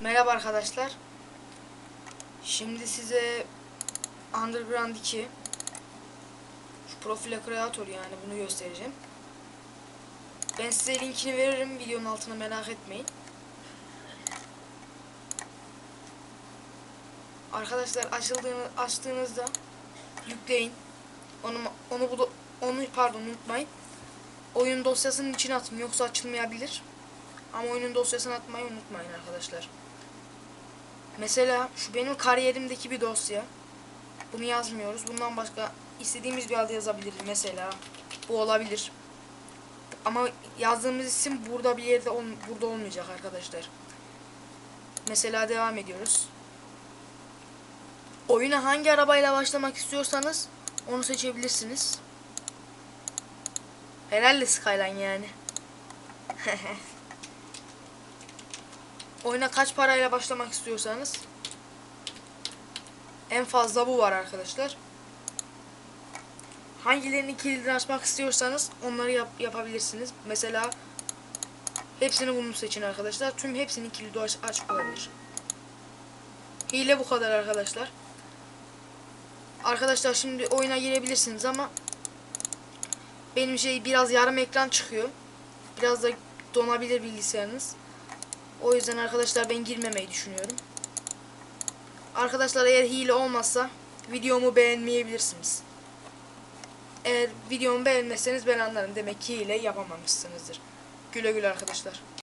Merhaba arkadaşlar. Şimdi size Underground 2 şu profile kreatör yani bunu göstereceğim. Ben size linkini veririm videonun altına merak etmeyin. Arkadaşlar açıldığını açtığınızda yükleyin. Onu onu bu onu pardon unutmayın. Oyun dosyasının içine atın yoksa açılmayabilir. Ama oyunun dosyasını atmayı unutmayın arkadaşlar. Mesela şu benim kariyerimdeki bir dosya. Bunu yazmıyoruz. Bundan başka istediğimiz bir halde yazabiliriz. Mesela bu olabilir. Ama yazdığımız isim burada bir yerde ol, burada olmayacak arkadaşlar. Mesela devam ediyoruz. Oyuna hangi arabayla başlamak istiyorsanız onu seçebilirsiniz. Herhalde Skyline yani. Oyuna kaç parayla başlamak istiyorsanız en fazla bu var arkadaşlar. Hangilerini kilidini açmak istiyorsanız onları yap yapabilirsiniz. Mesela hepsini bunu seçin arkadaşlar. Tüm hepsinin kilidi aç açık olabilir. Hile bu kadar arkadaşlar. Arkadaşlar şimdi oyuna girebilirsiniz ama benim şey biraz yarım ekran çıkıyor. Biraz da donabilir bilgisayarınız. O yüzden arkadaşlar ben girmemeyi düşünüyorum. Arkadaşlar eğer hile olmazsa videomu beğenmeyebilirsiniz. Eğer videomu beğenmezseniz ben anlarım. Demek ki hile yapamamışsınızdır. Güle güle arkadaşlar.